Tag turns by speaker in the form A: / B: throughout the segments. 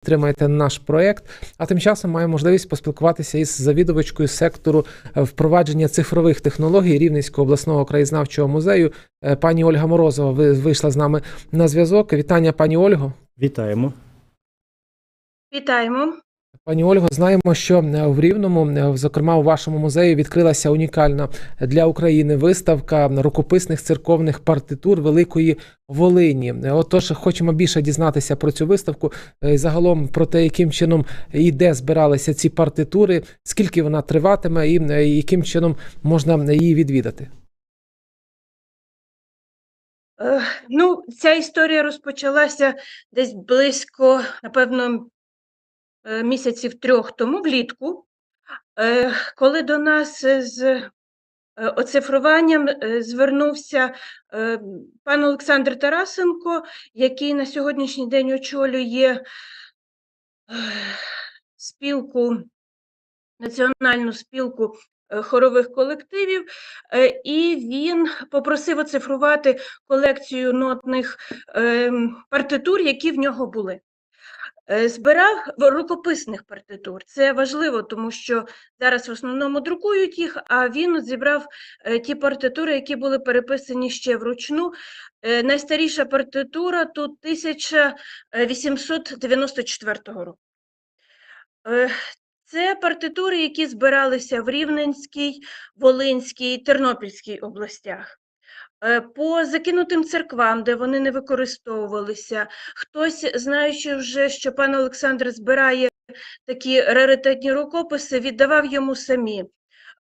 A: підтримаєте наш проект. А тим часом маємо можливість поспілкуватися із завідувачкою сектору е, впровадження цифрових технологій Рівненського обласного краєзнавчого музею. Е, Пані Ольга Морозова ви вийшла з нами на зв'язок. Вітання, пані Ольго.
B: Вітаємо.
C: Вітаємо.
A: Пані Ольго, знаємо, що е, в Рівному, е, зокрема у вашому музеї, відкрилася унікальна для України виставка рукописних церковних партитур Великої Волині. Е, Отож, хочемо більше дізнатися про цю виставку загалом про те, яким чином і де збиралися ці партитури, скільки вона триватиме, і яким чином можна її відвідати.
C: Ну, ця історія розпочалася десь близько, напевно, місяців трьох тому влітку, е, коли до нас з е, оцифруванням е, звернувся е, пан Олександр Тарасенко, який на сьогоднішній день очолює е, спілку, національну спілку е, хорових колективів, е, і він попросив оцифрувати колекцію нотних ем, партитур, які в нього були. Е, Збирав рукописних партитур. Це важливо, тому що зараз в основному друкують їх, а він зібрав е, ті партитури, які були переписані ще вручну. Е, Найстаріша партитура тут 1894 року. Це партитури, які збиралися в Рівненській, Волинській, Тернопільській областях. Е, По закинутим церквам, де вони не використовувалися. Хтось, знаючи вже, що пан Олександр збирає такі раритетні рукописи, віддавав йому самі.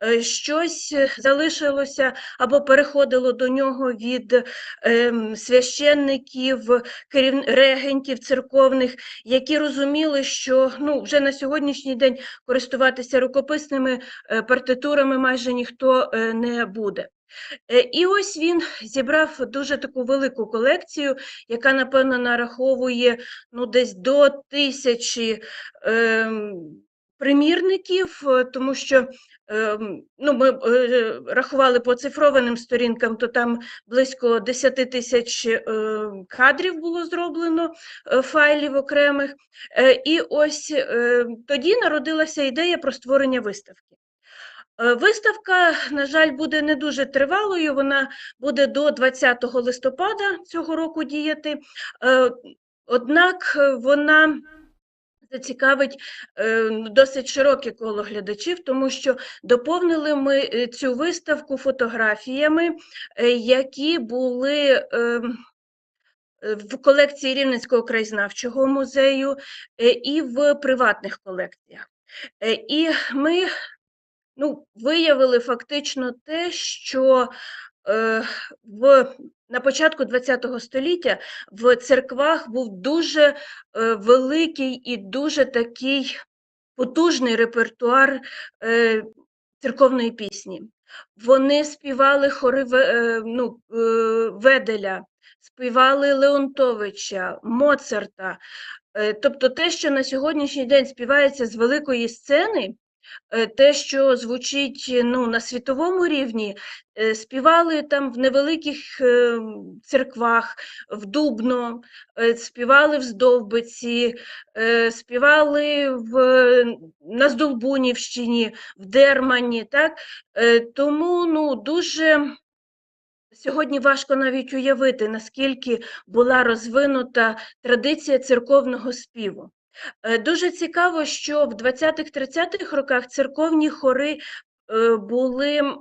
C: Е, Щось е, залишилося або переходило до нього від ем, священників, керів... регентів церковних, які розуміли, що ну, вже на сьогоднішній день користуватися рукописними е, партитурами майже ніхто е, не буде. Е, І ось він зібрав дуже таку велику колекцію, яка, напевно, нараховує ну, десь до тисячі ем, примірників, е, тому що ем, ну, ми е, рахували по цифрованим сторінкам, то там близько 10 тисяч е, кадрів було зроблено, е, файлів окремих. Е, І ось е, тоді народилася ідея про створення виставки. Е, Виставка, на жаль, буде не дуже тривалою. Вона буде до 20 листопада цього року діяти. Е, Однак е, вона зацікавить досить широке коло глядачів, тому що доповнили ми цю виставку фотографіями, які були. ем, В колекції Рівненського краєзнавчого музею і в приватних колекціях. І ми ну, виявили фактично те, що е, в, на початку ХХ століття в церквах був дуже е, великий і дуже такий потужний репертуар е, церковної пісні. Вони співали хори ну, Веделя, співали Леонтовича, Моцарта. Тобто те, що на сьогоднішній день співається з великої сцени, те, що звучить ну, на світовому рівні, е, співали там в невеликих е, церквах, в Дубно, е, співали в Здовбиці, е, співали в, на Здолбунівщині, в Дермані. Так? Е, Тому ну, дуже Сьогодні важко навіть уявити, наскільки була розвинута традиція церковного співу. Е, Дуже цікаво, що в 20-30-х роках церковні хори е, були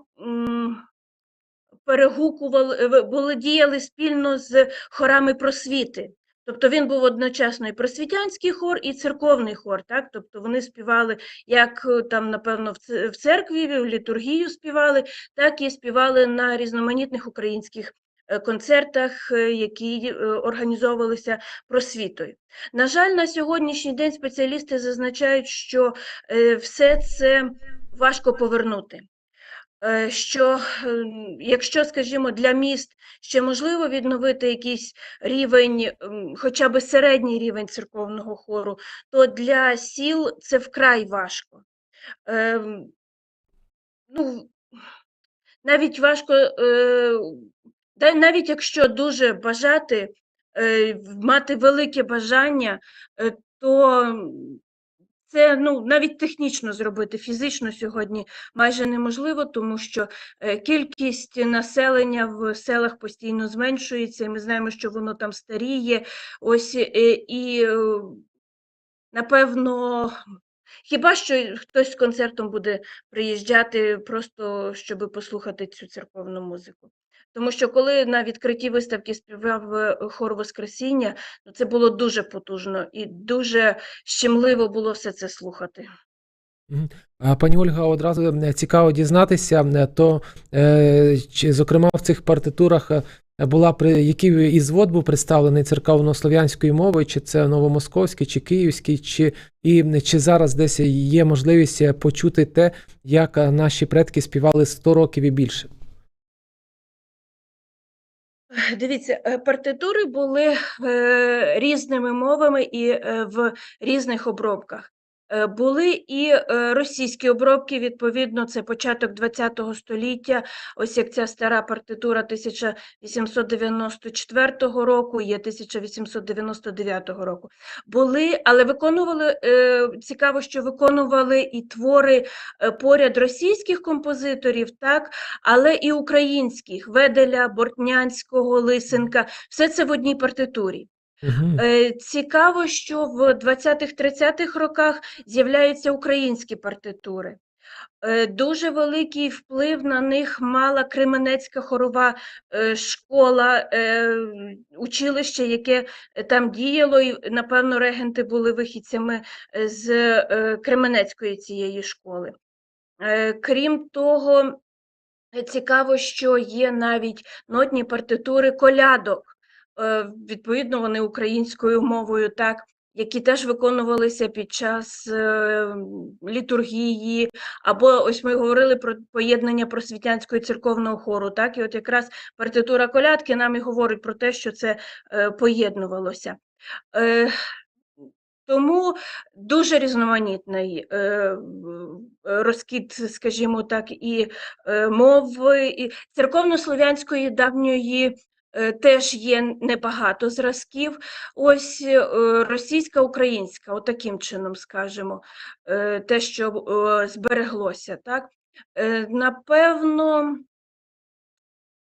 C: перегукували, е, були діяли спільно з хорами просвіти. Тобто він був одночасно і просвітянський хор, і церковний хор. Так? Тобто вони співали як там, напевно, в церкві, в літургію співали, так і співали на різноманітних українських концертах, е, які е, організовувалися просвітою. На жаль, на сьогоднішній день спеціалісти зазначають, що е, все це важко повернути. Е, Що ем, якщо, скажімо, для міст ще можливо відновити якийсь рівень, ем, хоча б середній рівень церковного хору, то для сіл це вкрай важко. Ем, Ну, навіть важко, е, да- навіть якщо дуже бажати, е, мати велике бажання, е, то це ну, навіть технічно зробити, фізично сьогодні майже неможливо, тому що е, кількість населення в селах постійно зменшується, і ми знаємо, що воно там старіє. Ось і напевно. Хіба що хтось з концертом буде приїжджати просто, щоб послухати цю церковну музику. Тому що коли на відкритті виставки співав е, хор Воскресіння, то це було дуже потужно і дуже щемливо було все це слухати.
A: Пані Ольга, одразу цікаво дізнатися, то е, чи, зокрема в цих партитурах е, була при який із вод був представлений церковнослов'янською мовою, чи це новомосковський, чи київський, чи і чи зараз десь є можливість е, почути те, як наші предки співали 100 років і більше?
C: Дивіться, партитури були е, різними мовами і е, в різних обробках. Е, Були і е, російські обробки, відповідно, це початок ХХ століття, ось як ця стара партитура 1894 року, є 1899 року. Були, але виконували, е, цікаво, що виконували і твори поряд російських композиторів, так, але і українських Веделя, Бортнянського, Лисенка, все це в одній партитурі. Е, Цікаво, що в 20-30-х роках з'являються українські партитури. Е, Дуже великий вплив на них мала Кременецька хорова е, школа, училище, яке там діяло, і, напевно, регенти були вихідцями з Кременецької цієї школи. Крім того, Цікаво, що є навіть нотні партитури колядок, відповідно, вони українською мовою, так, які теж виконувалися під час е, літургії, або ось ми говорили про поєднання просвітянського церковного хору, так, і от якраз партитура колядки нам і говорить про те, що це е, поєднувалося. Е, тому дуже різноманітний е, е, розкид, скажімо так, і е, мови, і церковнослов'янської давньої е, теж є небагато зразків. Ось е, російська, українська, отаким чином скажемо, е, те, що е, збереглося. Так? Е, Напевно,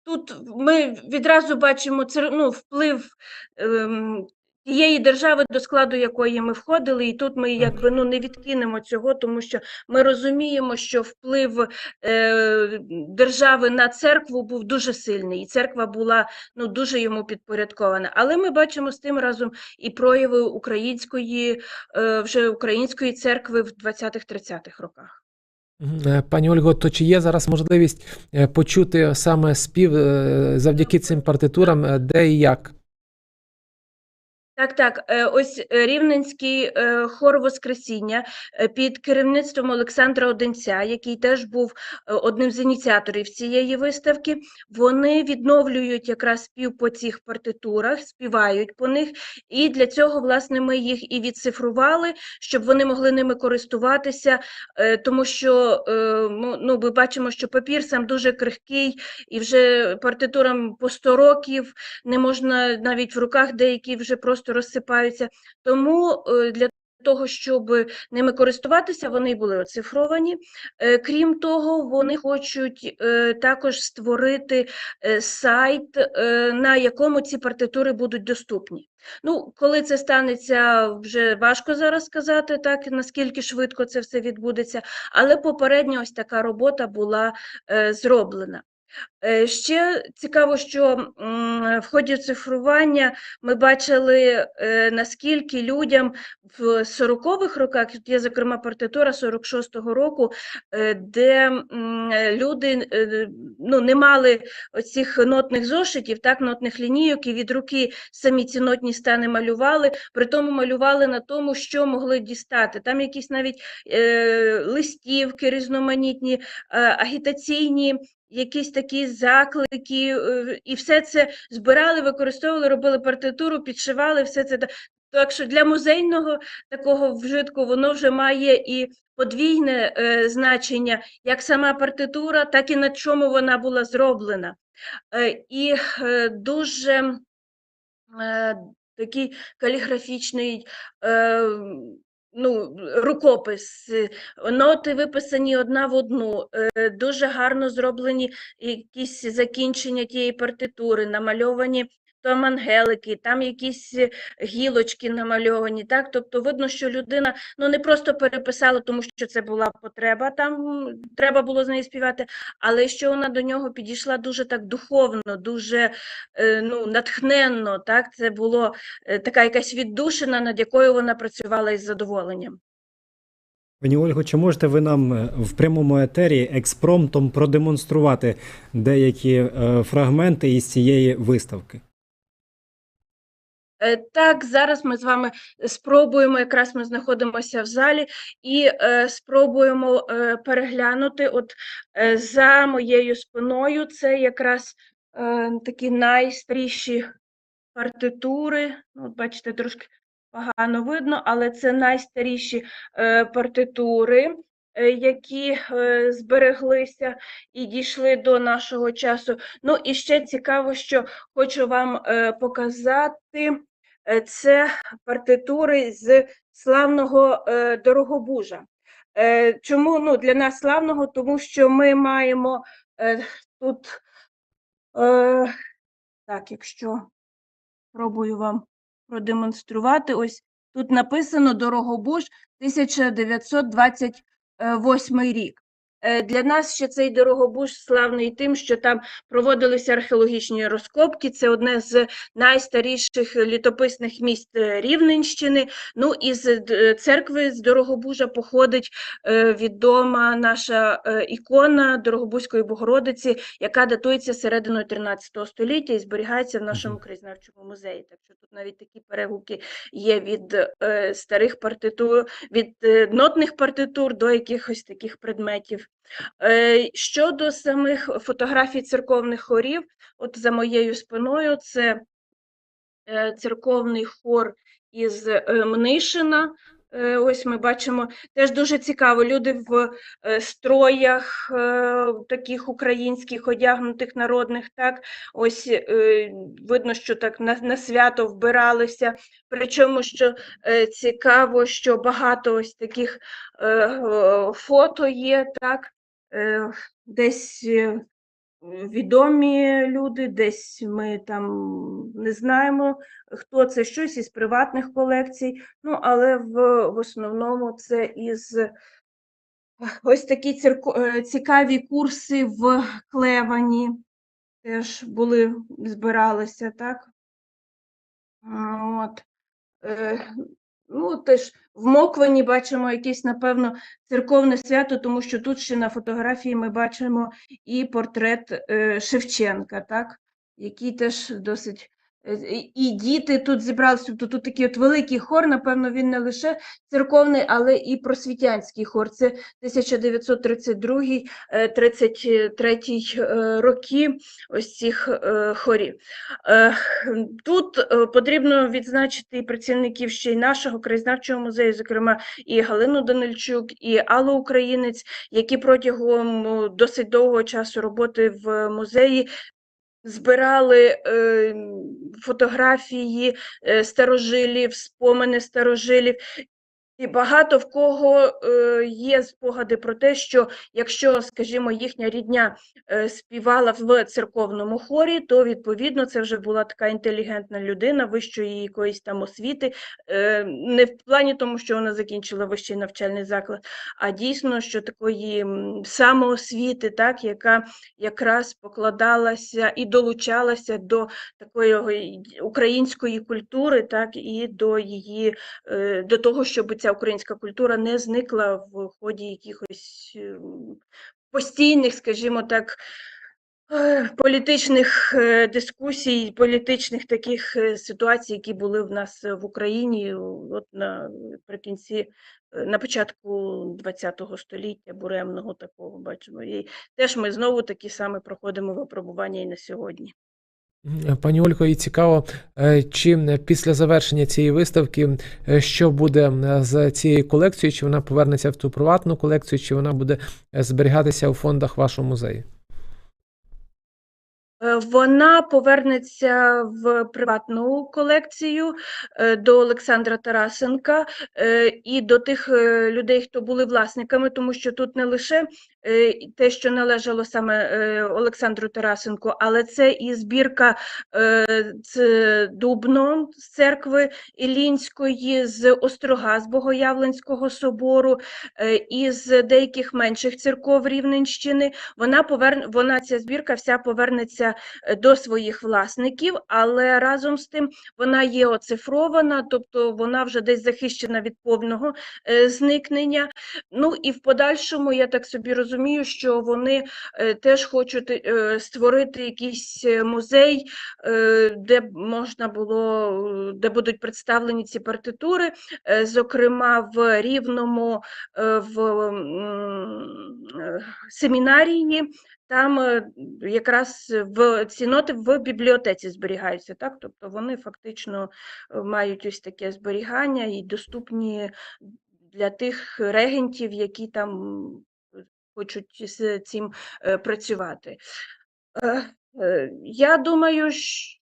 C: Тут ми відразу бачимо ну, вплив ем, тієї держави, до складу якої ми входили, і тут ми якби ну, не відкинемо цього, тому що ми розуміємо, що вплив е, держави на церкву був дуже сильний, і церква була ну, дуже йому підпорядкована. Але ми бачимо з тим разом і прояви української, е, вже української церкви в 20-30-х роках.
A: Е, Пані Ольго, то чи є зараз можливість е, почути саме спів е, завдяки цим партитурам, де і як?
C: Так, так. е, Ось е, Рівненський е, хор Воскресіння під керівництвом Олександра Одинця, який теж був одним з ініціаторів цієї виставки. Вони відновлюють якраз спів по цих партитурах, співають по них, і для цього, власне, ми їх і відцифрували, щоб вони могли ними користуватися, тому що ну, ми бачимо, що папір сам дуже крихкий, і вже партитурам по 100 років не можна навіть в руках деякі вже просто розсипаються. Тому е, для того, щоб ними користуватися, вони були оцифровані. Е, Крім того, вони хочуть е, також створити сайт, на якому ці партитури будуть доступні. Ну, коли це станеться, вже важко зараз сказати, так наскільки швидко це все відбудеться, але попередня ось така робота була зроблена. Е, Ще цікаво, що в ході цифрування ми бачили, е, наскільки людям в 40-х роках, тут є, зокрема, партитура 46-го року, е, де люди ну, не мали оцих нотних зошитів, так, нотних лінійок, і від руки самі ці нотні стани малювали, при тому малювали на тому, що могли дістати. Там якісь навіть листівки різноманітні, агітаційні якісь такі заклики, е, і все це збирали, використовували, робили партитуру, підшивали, все це. Так що для музейного такого вжитку воно вже має і подвійне е, значення, як сама партитура, так і на чому вона була зроблена. Е, і е, дуже е, такий каліграфічний е, ну, рукопис. е, Ноти виписані одна в одну. е, Дуже гарно зроблені якісь закінчення тієї партитури, намальовані там ангелики, там якісь е, гілочки намальовані. Так? Тобто видно, що людина ну, не просто переписала, тому що це була потреба, там треба було з нею співати, але що вона до нього підійшла дуже так духовно, дуже е, ну, натхненно. Так? Це було е, така якась віддушина, над якою вона працювала із задоволенням.
B: Пані Ольго, чи можете ви нам в прямому етері експромтом продемонструвати деякі фрагменти із цієї виставки?
C: Е, Так, зараз ми з вами спробуємо, якраз ми знаходимося в залі, і е, спробуємо е, переглянути. От е, за моєю спиною це якраз е, такі найстріші партитури. Ну, От бачите, трошки погано видно, але це найстаріші е, партитури, е, які е, збереглися і дійшли до нашого часу. Ну і ще цікаво, що хочу вам е, показати. Е, Це партитури з славного е, Дорогобужа. Е, Чому ну, для нас славного? Тому що ми маємо тут, так, якщо пробую вам продемонструвати, ось тут написано Дорогобуж 1928 рік. Е, Для нас ще цей Дорогобуж славний тим, що там проводилися археологічні розкопки. Це одне з найстаріших літописних міст е, Рівненщини. Ну і з церкви з Дорогобужа походить е, відома наша е, ікона Дорогобузької Богородиці, яка датується серединою 13 століття і зберігається в нашому краєзнавчому музеї. Так що тут навіть такі перегуки є від е, старих партитур, від е, нотних партитур до якихось таких предметів. Е, Щодо самих фотографій церковних хорів, от за моєю спиною це е, церковний хор із е, Мнишина. Е, Ось ми бачимо теж дуже цікаво. Люди в е, строях е, таких українських, одягнутих народних. Так, ось видно, що так на, на свято вбиралися. Причому що цікаво, що багато ось таких фото є, так, десь. Е, відомі люди, десь ми там не знаємо, хто це щось із приватних колекцій. Ну, але в, в основному це із ось такі цирко- е, цікаві курси в Клевані теж були, збиралися, так? От. Ну, теж в Моквені бачимо якесь, напевно, церковне свято, тому що тут ще на фотографії ми бачимо і портрет е, Шевченка, так? який теж досить. Е, і- діти тут зібралися, тобто тут такий от великий хор, напевно, він не лише церковний, але і просвітянський хор. Це 1932-33 е, роки ось цих е, хорів. Е, Тут е, потрібно відзначити і працівників ще й нашого краєзнавчого музею, зокрема і Галину Данильчук, і Аллу Українець, які протягом е, досить довгого часу роботи в музеї збирали е, фотографії старожилів, спомини старожилів. І багато в кого е, є спогади про те, що якщо, скажімо, їхня рідня е, співала в церковному хорі, то відповідно це вже була така інтелігентна людина вищої якоїсь там освіти, е, не в плані тому, що вона закінчила вищий навчальний заклад, а дійсно, що такої самоосвіти, так, яка якраз покладалася і долучалася до такої української культури, так, і до її е, до того, щоб ця українська культура не зникла в ході якихось ем, постійних, скажімо так, е, політичних е, дискусій, політичних таких е, ситуацій, які були в нас е, в Україні от наприкінці, е, на початку ХХ століття, буремного такого бачимо. І теж ми знову такі саме проходимо випробування і на сьогодні.
A: М, Пані Ольго, і цікаво, е, чи е, після завершення цієї виставки, е, що буде е, з цією колекцією, чи вона повернеться в ту приватну колекцію, чи вона буде е, зберігатися у фондах вашого музею?
C: Е, Вона повернеться в приватну колекцію е, до Олександра Тарасенка е, і до тих е, людей, хто були власниками, тому що тут не лише е, те, що належало саме е, Олександру Тарасенку, але це і збірка е, з Дубно з церкви Ілінської, з Острога з Богоявленського собору е, і з деяких менших церков Рівненщини. Вона поверне, вона ця збірка вся повернеться е, до своїх власників, але разом з тим вона є оцифрована, тобто вона вже десь захищена від повного е, зникнення. Ну і в подальшому я так собі розумію, що вони е, теж хочуть е, створити якийсь е, музей, де можна було, де будуть представлені ці партитури, зокрема в Рівному, в семінарії. Там якраз в ці ноти в бібліотеці зберігаються, так? Тобто вони фактично мають ось таке зберігання і доступні для тих регентів, які там хочуть з цим е, працювати. Е, е, Я думаю,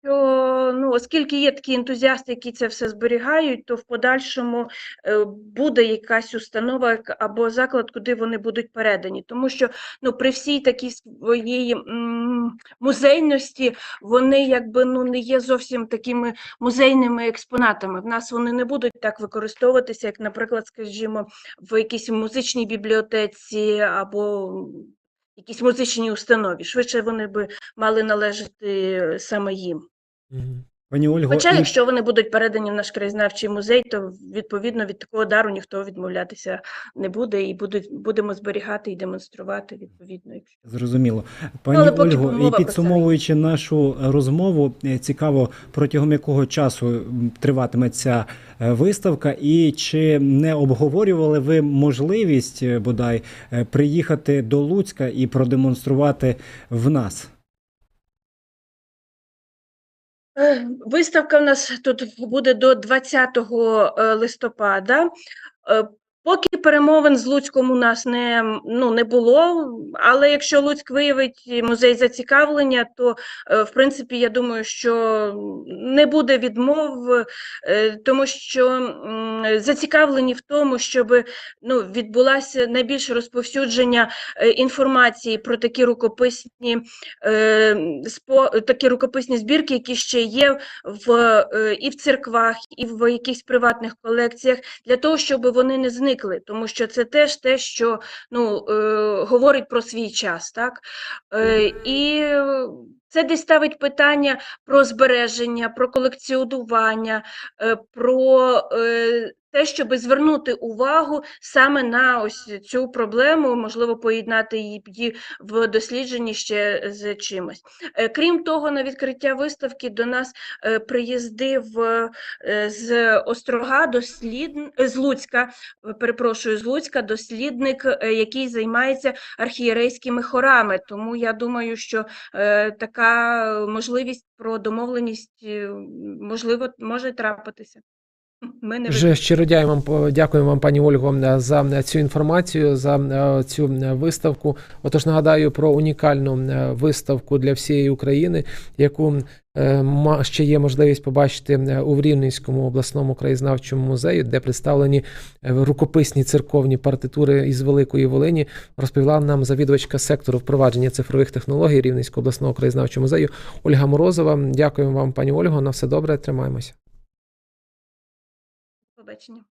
C: що ну, оскільки є такі ентузіасти, які це все зберігають, то в подальшому е, буде якась установа або заклад, куди вони будуть передані. Тому що ну, при всій такій своїй музейності вони якби ну, не є зовсім такими музейними експонатами. В нас вони не будуть так використовуватися, як, наприклад, скажімо, в якійсь музичній бібліотеці або якійсь музичній установі. Швидше вони би мали належати е, саме їм.
B: Пані Ольго,
C: Хоча,
B: і-
C: якщо вони будуть передані в наш краєзнавчий музей, то відповідно від такого дару ніхто відмовлятися не буде, і будуть, будемо зберігати і демонструвати відповідно. Якщо
B: Зрозуміло. Пані
C: але
B: Ольго, і підсумовуючи нашу розмову, е, цікаво, протягом якого часу триватиме ця е, виставка, і чи не обговорювали ви можливість е, бодай приїхати до Луцька і продемонструвати в нас?
C: Виставка в нас тут буде до 20 е, листопада. Поки перемовин з Луцьком у нас не, ну, не було, але якщо Луцьк виявить музей зацікавлення, то е, в принципі я думаю, що не буде відмов, е, тому що зацікавлені в тому, щоб ну, відбулося найбільше розповсюдження е, інформації про такі рукописні такі рукописні збірки, які ще є в, і в церквах, і в якихось приватних колекціях, для того, щоб вони не зникли, тому що це теж те, що ну, е, говорить про свій час. Так? Е, і це десь ставить питання про збереження, про колекціонування, е, про е, те, щоб звернути увагу саме на ось цю проблему, можливо, поєднати її в дослідженні ще з чимось. Е, Крім того, на відкриття виставки до нас е, приїздив е, з Острога дослід... з Луцька, перепрошую, з Луцька дослідник, який займається архієрейськими хорами. Тому я думаю, що така можливість про домовленість можливо може трапитися. Ми не
A: Вже щиро дякую вам, дякую вам, пані Ольго, за цю інформацію, за е, цю виставку. Отож, нагадаю про унікальну е, виставку для всієї України, яку е, ще є можливість побачити у Рівненському обласному краєзнавчому музеї, де представлені рукописні церковні партитури із Великої Волині. Розповіла нам завідувачка сектору впровадження цифрових технологій Рівненського обласного краєзнавчого музею Ольга Морозова. Дякуємо вам, пані Ольго. На все добре. Тримаємося.
C: Побачення.